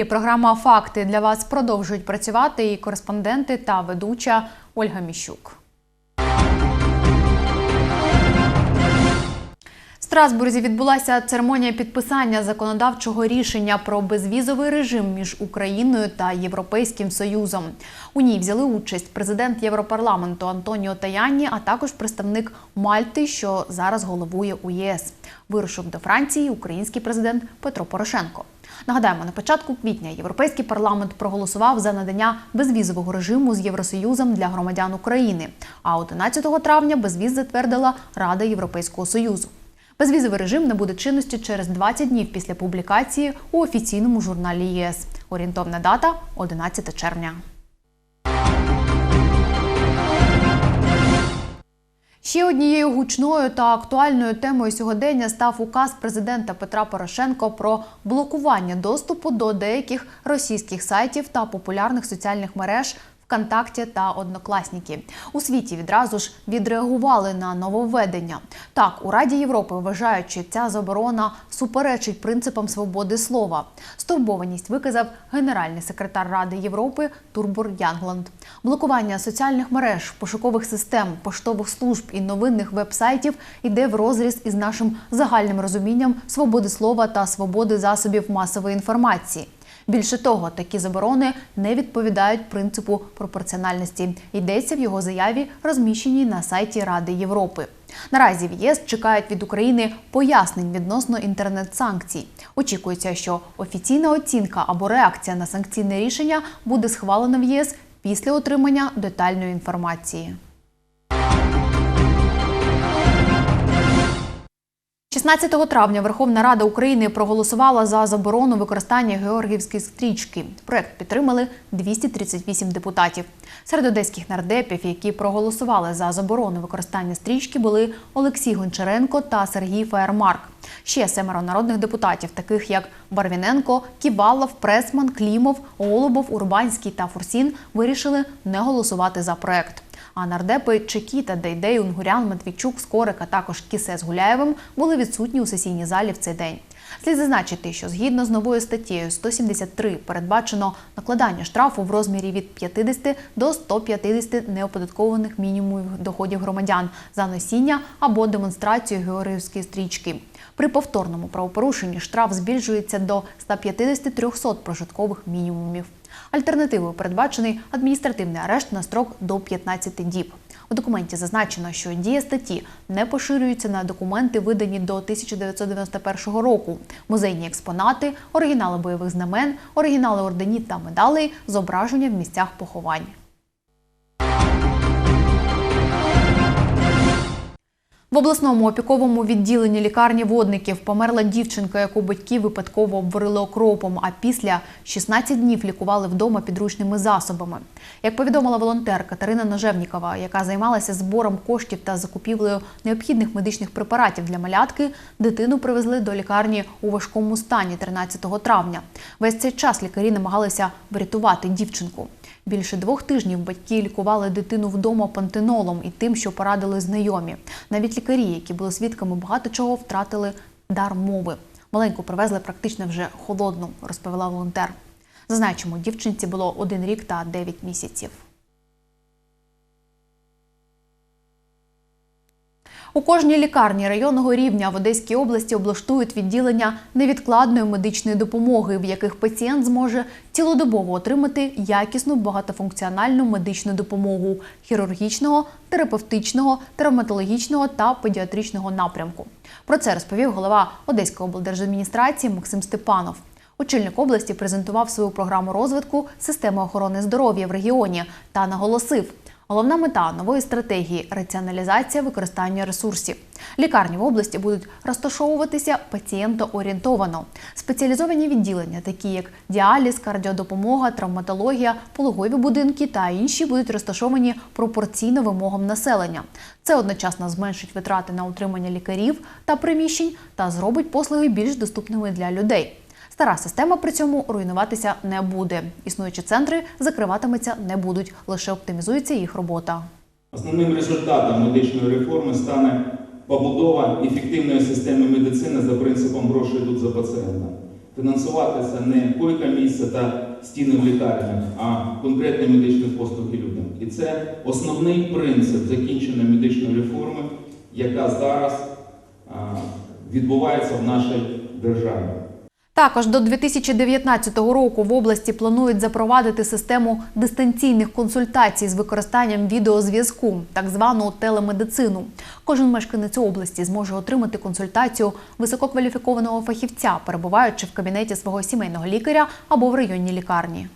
ефірі програма Факти для вас продовжують працювати і кореспонденти та ведуча Ольга Міщук. В Страсбурзі відбулася церемонія підписання законодавчого рішення про безвізовий режим між Україною та Європейським Союзом. У ній взяли участь президент Європарламенту Антоніо Таяні, а також представник Мальти, що зараз головує у ЄС. Вирушив до Франції український президент Петро Порошенко. Нагадаємо, на початку квітня Європейський парламент проголосував за надання безвізового режиму з Євросоюзом для громадян України. А 11 травня безвіз затвердила Рада Європейського Союзу. Безвізовий режим набуде чинності через 20 днів після публікації у офіційному журналі ЄС. Орієнтовна дата 11 червня. Ще однією гучною та актуальною темою сьогодення став указ президента Петра Порошенко про блокування доступу до деяких російських сайтів та популярних соціальних мереж. ВКонтакті та Однокласники у світі відразу ж відреагували на нововведення. Так, у Раді Європи вважають, що ця заборона суперечить принципам свободи слова. Стурбованість виказав генеральний секретар Ради Європи Турбур Янгланд. Блокування соціальних мереж, пошукових систем, поштових служб і новинних веб-сайтів іде в розріз із нашим загальним розумінням свободи слова та свободи засобів масової інформації. Більше того, такі заборони не відповідають принципу пропорціональності. Йдеться в його заяві, розміщеній на сайті Ради Європи. Наразі в ЄС чекають від України пояснень відносно інтернет-санкцій. Очікується, що офіційна оцінка або реакція на санкційне рішення буде схвалена в ЄС після отримання детальної інформації. 16 травня Верховна Рада України проголосувала за заборону використання георгіївської стрічки. Проект підтримали 238 депутатів. Серед одеських нардепів, які проголосували за заборону використання стрічки, були Олексій Гончаренко та Сергій Фаєрмарк. Ще семеро народних депутатів, таких як Барвіненко, Ківалов, Пресман, Клімов, Олубов, Урбанський та Фурсін, вирішили не голосувати за проект. А нардепи Чекіта, Дейдей, Унгурян, Матвійчук, Скорик, а також Кісе з Гуляєвим були відсутні у сесійній залі в цей день. Слід зазначити, що згідно з новою статтею 173 передбачено накладання штрафу в розмірі від 50 до 150 неоподаткованих мінімумів доходів громадян за носіння або демонстрацію георгіївської стрічки. При повторному правопорушенні штраф збільшується до 150-300 прожиткових мінімумів. Альтернативою передбачений адміністративний арешт на строк до 15 діб. У документі зазначено, що дія статті не поширюється на документи, видані до 1991 року, музейні експонати, оригінали бойових знамен, оригінали орденів та медалей, зображення в місцях поховань. Обласному опіковому відділенні лікарні водників померла дівчинка, яку батьки випадково обварили окропом, а після 16 днів лікували вдома підручними засобами. Як повідомила волонтер Катерина Ножевнікова, яка займалася збором коштів та закупівлею необхідних медичних препаратів для малятки, дитину привезли до лікарні у важкому стані 13 травня. Весь цей час лікарі намагалися врятувати дівчинку. Більше двох тижнів батьки лікували дитину вдома пантенолом і тим, що порадили знайомі. Навіть лікарі, які були свідками багато чого, втратили дар мови. Маленьку привезли практично вже холодну, розповіла волонтер. Зазначимо, дівчинці було один рік та дев'ять місяців. У кожній лікарні районного рівня в Одеській області облаштують відділення невідкладної медичної допомоги, в яких пацієнт зможе цілодобово отримати якісну багатофункціональну медичну допомогу хірургічного, терапевтичного, травматологічного та педіатричного напрямку. Про це розповів голова Одеської облдержадміністрації Максим Степанов. Очільник області презентував свою програму розвитку системи охорони здоров'я в регіоні та наголосив. Головна мета нової стратегії раціоналізація використання ресурсів. Лікарні в області будуть розташовуватися пацієнтоорієнтовано. Спеціалізовані відділення, такі як діаліз, кардіодопомога, травматологія, пологові будинки та інші, будуть розташовані пропорційно вимогам населення. Це одночасно зменшить витрати на утримання лікарів та приміщень та зробить послуги більш доступними для людей. Стара система при цьому руйнуватися не буде. Існуючі центри закриватиметься не будуть, лише оптимізується їх робота. Основним результатом медичної реформи стане побудова ефективної системи медицини за принципом гроші йдуть за пацієнтом. фінансуватися не койка місце та стіни в лікарнях, а конкретні медичні послуги людям. І це основний принцип закінченої медичної реформи, яка зараз відбувається в нашій державі. Також до 2019 року в області планують запровадити систему дистанційних консультацій з використанням відеозв'язку, так звану телемедицину. Кожен мешканець області зможе отримати консультацію висококваліфікованого фахівця, перебуваючи в кабінеті свого сімейного лікаря або в районній лікарні.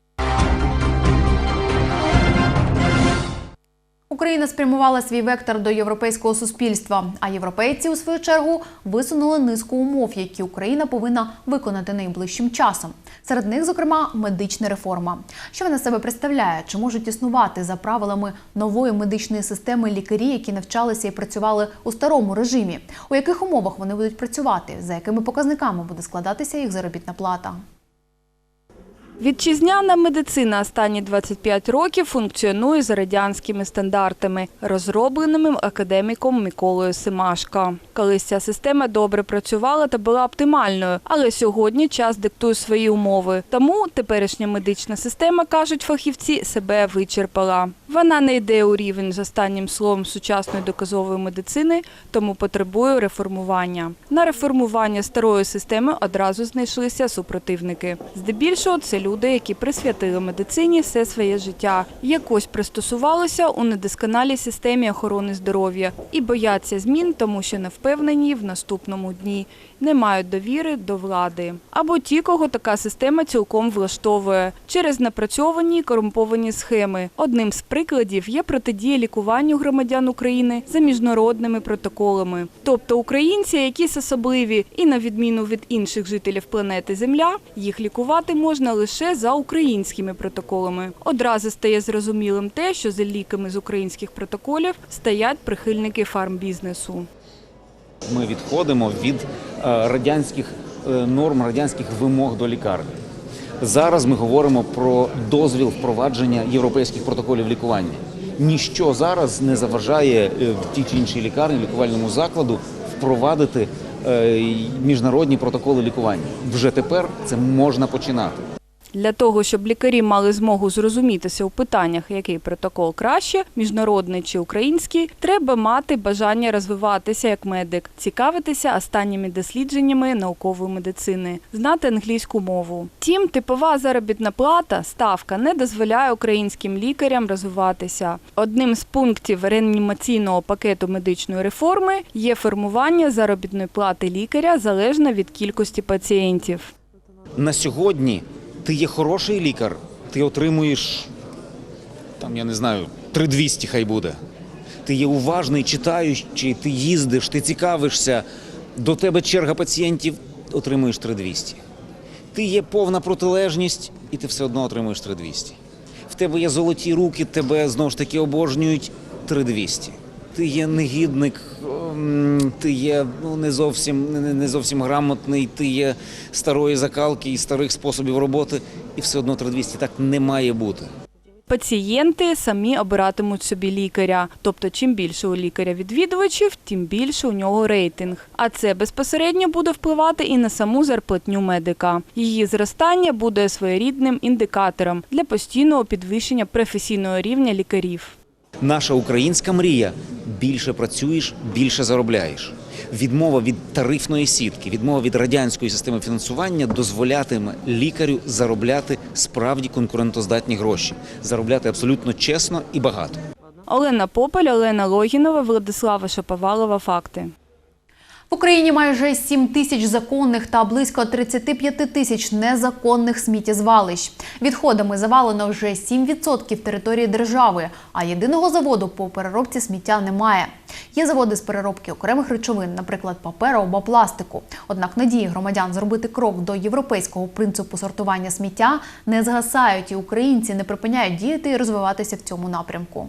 Україна спрямувала свій вектор до європейського суспільства. А європейці, у свою чергу, висунули низку умов, які Україна повинна виконати найближчим часом. Серед них, зокрема, медична реформа. Що вона себе представляє? Чи можуть існувати за правилами нової медичної системи лікарі, які навчалися і працювали у старому режимі? У яких умовах вони будуть працювати? За якими показниками буде складатися їх заробітна плата? Вітчизняна медицина останні 25 років функціонує за радянськими стандартами, розробленими академіком Миколою Семашко. Колись ця система добре працювала та була оптимальною, але сьогодні час диктує свої умови. Тому теперішня медична система, кажуть фахівці, себе вичерпала. Вона не йде у рівень з останнім словом сучасної доказової медицини, тому потребує реформування. На реформування старої системи одразу знайшлися супротивники. Здебільшого це люди, які присвятили медицині все своє життя, якось пристосувалися у недосконалій системі охорони здоров'я і бояться змін, тому що не впевнені в наступному дні, не мають довіри до влади. Або ті, кого така система цілком влаштовує через напрацьовані корумповані схеми. Одним з прикладів є протидія лікуванню громадян України за міжнародними протоколами. Тобто українці, якісь особливі, і на відміну від інших жителів планети Земля, їх лікувати можна лише за українськими протоколами. Одразу стає зрозумілим те, що за ліками з українських протоколів стоять прихильники фармбізнесу. Ми відходимо від е, радянських е, норм, радянських вимог до лікарні. Зараз ми говоримо про дозвіл впровадження європейських протоколів лікування. Ніщо зараз не заважає е, в тій чи іншій лікарні, лікувальному закладу впровадити е, міжнародні протоколи лікування. Вже тепер це можна починати. Для того, щоб лікарі мали змогу зрозумітися у питаннях, який протокол краще, міжнародний чи український, треба мати бажання розвиватися як медик, цікавитися останніми дослідженнями наукової медицини, знати англійську мову. Тім, типова заробітна плата, ставка не дозволяє українським лікарям розвиватися. Одним з пунктів реанімаційного пакету медичної реформи є формування заробітної плати лікаря залежно від кількості пацієнтів. На сьогодні ти є хороший лікар, ти отримуєш там, я не знаю, 3200 хай буде. Ти є уважний, читаючий, ти їздиш, ти цікавишся, до тебе черга пацієнтів, отримуєш 3200. Ти є повна протилежність, і ти все одно отримуєш 3200. В тебе є золоті руки, тебе знову ж таки обожнюють 3200. Ти є негідник, ти є ну, не, зовсім, не, зовсім грамотний, ти є старої закалки і старих способів роботи, і все одно 3200. Так не має бути. Пацієнти самі обиратимуть собі лікаря. Тобто, чим більше у лікаря відвідувачів, тим більше у нього рейтинг. А це безпосередньо буде впливати і на саму зарплатню медика. Її зростання буде своєрідним індикатором для постійного підвищення професійного рівня лікарів. Наша українська мрія більше працюєш, більше заробляєш. Відмова від тарифної сітки, відмова від радянської системи фінансування дозволятиме лікарю заробляти справді конкурентоздатні гроші, заробляти абсолютно чесно і багато. Олена Попель, Олена Логінова, Владислава Шаповалова. Факти. В Україні майже 7 тисяч законних та близько 35 тисяч незаконних сміттєзвалищ. Відходами завалено вже 7% території держави, а єдиного заводу по переробці сміття немає. Є заводи з переробки окремих речовин, наприклад, паперу або пластику. Однак надії громадян зробити крок до європейського принципу сортування сміття не згасають, і українці не припиняють діяти і розвиватися в цьому напрямку.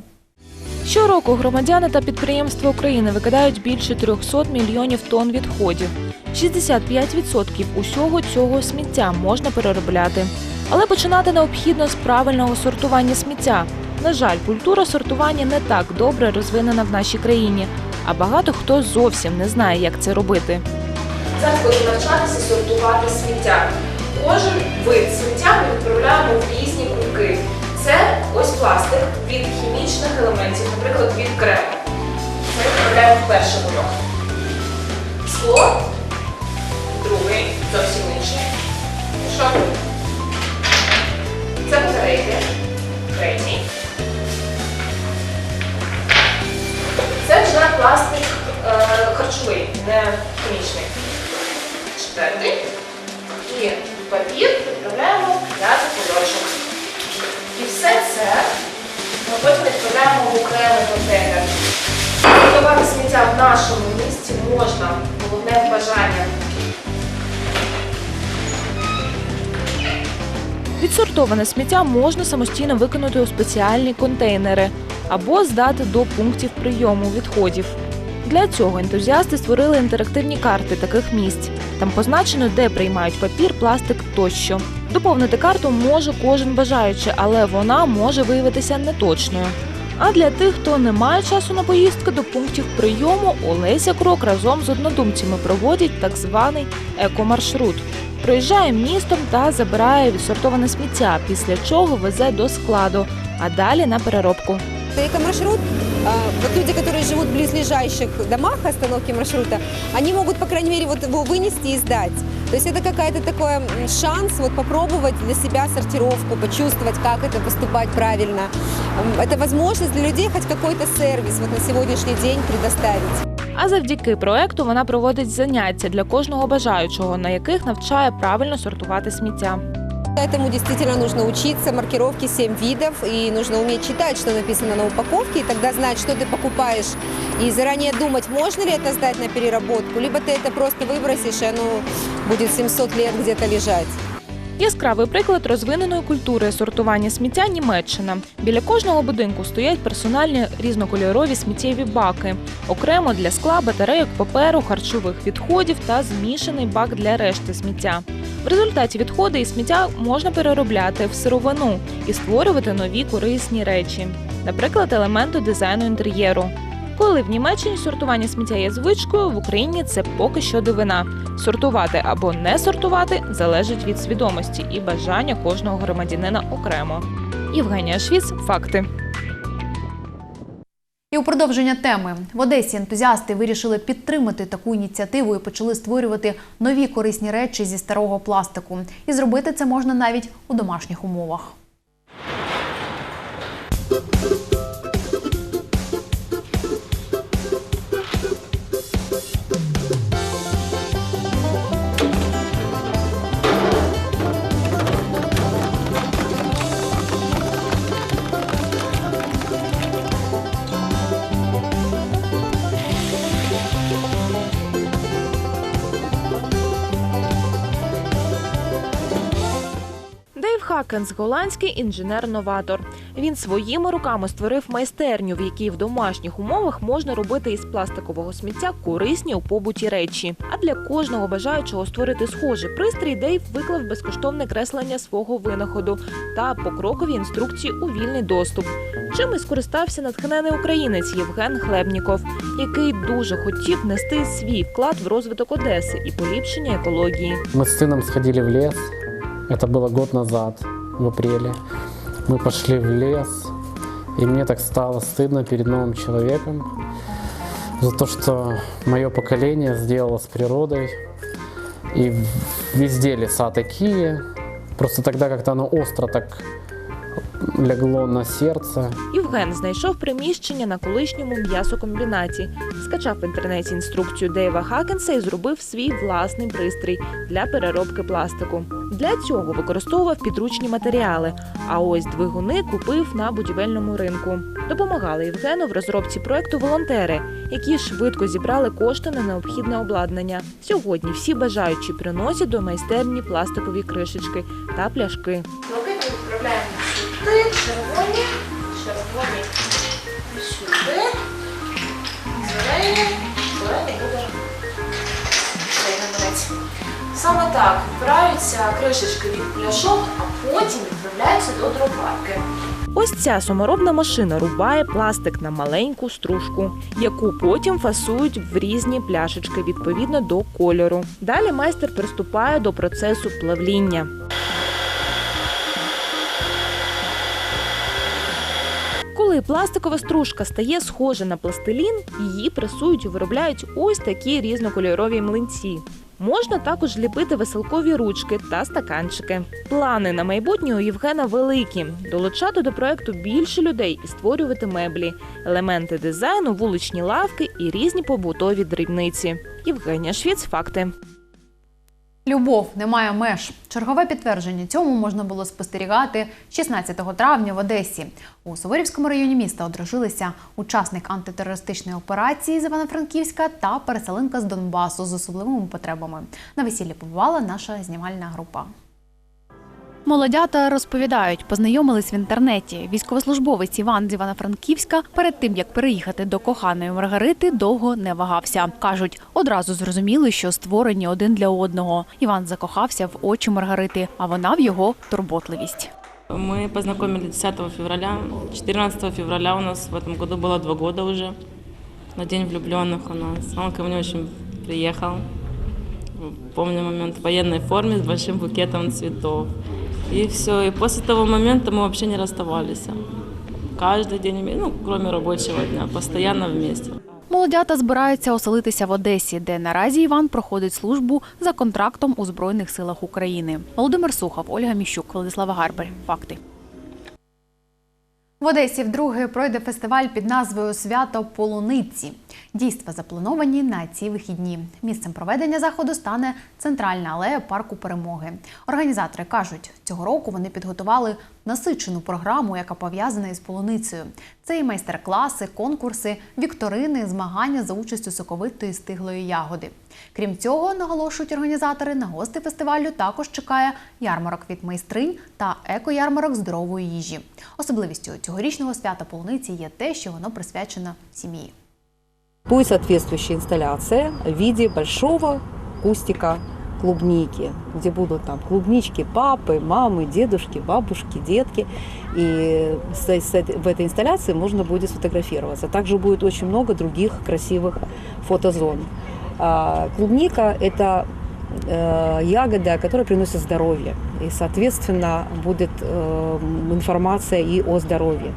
Щороку громадяни та підприємства України викидають більше 300 мільйонів тонн відходів. 65% усього цього сміття можна переробляти. Але починати необхідно з правильного сортування сміття. На жаль, культура сортування не так добре розвинена в нашій країні, а багато хто зовсім не знає, як це робити. Заходи навчатися сортувати сміття. Кожен вид сміття відправляємо в окремий контейнер. Готувати сміття в нашому місті можна, головне бажання. Відсортоване сміття можна самостійно викинути у спеціальні контейнери або здати до пунктів прийому відходів. Для цього ентузіасти створили інтерактивні карти таких місць. Там позначено, де приймають папір, пластик тощо. Доповнити карту може кожен бажаючий, але вона може виявитися неточною. А для тих, хто не має часу на поїздки до пунктів прийому, Олеся Крок разом з однодумцями проводять так званий екомаршрут. Проїжджає містом та забирає відсортоване сміття, після чого везе до складу, а далі на переробку. Эко-маршрут, а, вот люди, которые живут в близлежащих домах остановки маршрута, они могут, по крайней мере, вот его вынести и сдать. То есть это какая-то такой м, шанс вот попробовать для себя сортировку, почувствовать, как это поступать правильно. М, Это возможность для людей хоть какой-то сервис вот на сегодняшний день предоставить. А завдяки проекту вона проводить заняття для кожного бажаючого, на яких навчає правильно сортувати сміття. Этому действительно нужно учиться, маркировки 7 видов, и нужно уметь читать, что написано на упаковке, и тогда знать, что ты покупаешь, и заранее думать, можно ли это сдать на переработку, либо ты это просто выбросишь, и оно будет 700 лет где-то лежать. Яскравий приклад розвиненої культури сортування сміття Німеччина. Біля кожного будинку стоять персональні різнокольорові сміттєві баки, окремо для скла, батарейок, паперу, харчових відходів та змішаний бак для решти сміття. В результаті відходи і сміття можна переробляти в сировину і створювати нові корисні речі, наприклад, елементи дизайну інтер'єру. Коли в Німеччині сортування сміття є звичкою, в Україні це поки що дивина. Сортувати або не сортувати залежить від свідомості і бажання кожного громадянина окремо. Євгенія Швіц, факти. І у продовження теми в Одесі ентузіасти вирішили підтримати таку ініціативу і почали створювати нові корисні речі зі старого пластику. І зробити це можна навіть у домашніх умовах. Хакенс голландський інженер-новатор. Він своїми руками створив майстерню, в якій в домашніх умовах можна робити із пластикового сміття корисні у побуті речі. А для кожного бажаючого створити схожий пристрій Дейв виклав безкоштовне креслення свого винаходу та покрокові інструкції у вільний доступ. Чим і скористався натхнений українець Євген Хлебніков, який дуже хотів нести свій вклад в розвиток Одеси і поліпшення екології. Мы с сыном сходили в лес. Это было год назад, в апреле. Мы пошли в лес, и мне так стало стыдно перед новым человеком за то, что мое поколение сделало с природой. И везде леса такие. Просто тогда как-то оно остро так легло на сердце. Євген знайшов приміщення на колишньому м'ясокомбінаті, скачав в інтернеті інструкцію Дейва Хакенса і зробив свій власний пристрій для переробки пластику. Для цього використовував підручні матеріали. А ось двигуни купив на будівельному ринку. Допомагали Євгену в розробці проекту волонтери, які швидко зібрали кошти на необхідне обладнання. Сьогодні всі бажаючі приносять до майстерні пластикові кришечки та пляшки. Сюди, червоні, червоні сюди, зелені, зелені буде цей. Саме так відбираються кришечки від пляшок, а потім відправляються до дроварки. Ось ця саморобна машина рубає пластик на маленьку стружку, яку потім фасують в різні пляшечки відповідно до кольору. Далі майстер приступає до процесу плавління. Коли пластикова стружка стає схожа на пластилін, її пресують і виробляють ось такі різнокольорові млинці. Можна також ліпити веселкові ручки та стаканчики. Плани на майбутнє у Євгена великі: долучати до проекту більше людей і створювати меблі, елементи дизайну, вуличні лавки і різні побутові дрібниці. Євгенія Швіц, факти. Любов не має меж. Чергове підтвердження цьому можна було спостерігати 16 травня в Одесі. У Суворівському районі міста одружилися учасник антитерористичної операції з Івано-Франківська та переселенка з Донбасу з особливими потребами. На весіллі побувала наша знімальна група. Молодята розповідають, познайомились в інтернеті. Військовослужбовець Іван з Івано-Франківська перед тим як переїхати до коханої Маргарити, довго не вагався. кажуть, одразу зрозуміли, що створені один для одного. Іван закохався в очі Маргарити, а вона в його турботливість. Мы познакомились 10 февраля. 14 февраля у нас в этом году было два года уже. На День влюбленных у нас. Он ко мне очень приехал. Помню момент в военной форме с большим букетом цветов. И все. И после того момента мы вообще не расставались. Каждый день, ну, кроме рабочего дня, постоянно вместе. Молодята збираються оселитися в Одесі, де наразі Іван проходить службу за контрактом у Збройних силах України. Володимир Сухов, Ольга Міщук, Владислава Гарбер. Факти. В Одесі вдруге пройде фестиваль під назвою Свято Полуниці. Дійства заплановані на ці вихідні. Місцем проведення заходу стане центральна алея парку перемоги. Організатори кажуть, цього року вони підготували насичену програму, яка пов'язана із полуницею. Це і майстер-класи, конкурси, вікторини, змагання за участю соковитої стиглої ягоди. Крім цього, наголошують організатори, на гости фестивалю також чекає ярмарок від майстринь та еко-ярмарок здорової їжі. Особливістю цьогорічного свята полуниці є те, що воно присвячено сім'ї. Будет соответствующая инсталляция в виде большого кустика клубники, где будут там клубнички папы, мамы, дедушки, бабушки, детки. И с- с этой- в этой инсталляции можно будет сфотографироваться. Также будет очень много других красивых фотозон. А, Клубника – это э, ягода, которая приносит здоровье. И, соответственно, будет э, информация и о здоровье.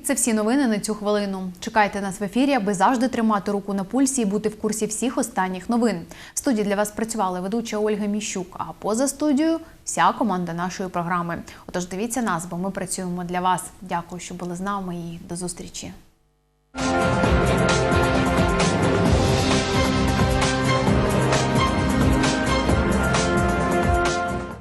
І це всі новини на цю хвилину. Чекайте нас в ефірі, аби завжди тримати руку на пульсі і бути в курсі всіх останніх новин. В студії для вас працювала ведуча Ольга Міщук. А поза студією вся команда нашої програми. Отож, дивіться нас, бо ми працюємо для вас. Дякую, що були з нами і до зустрічі.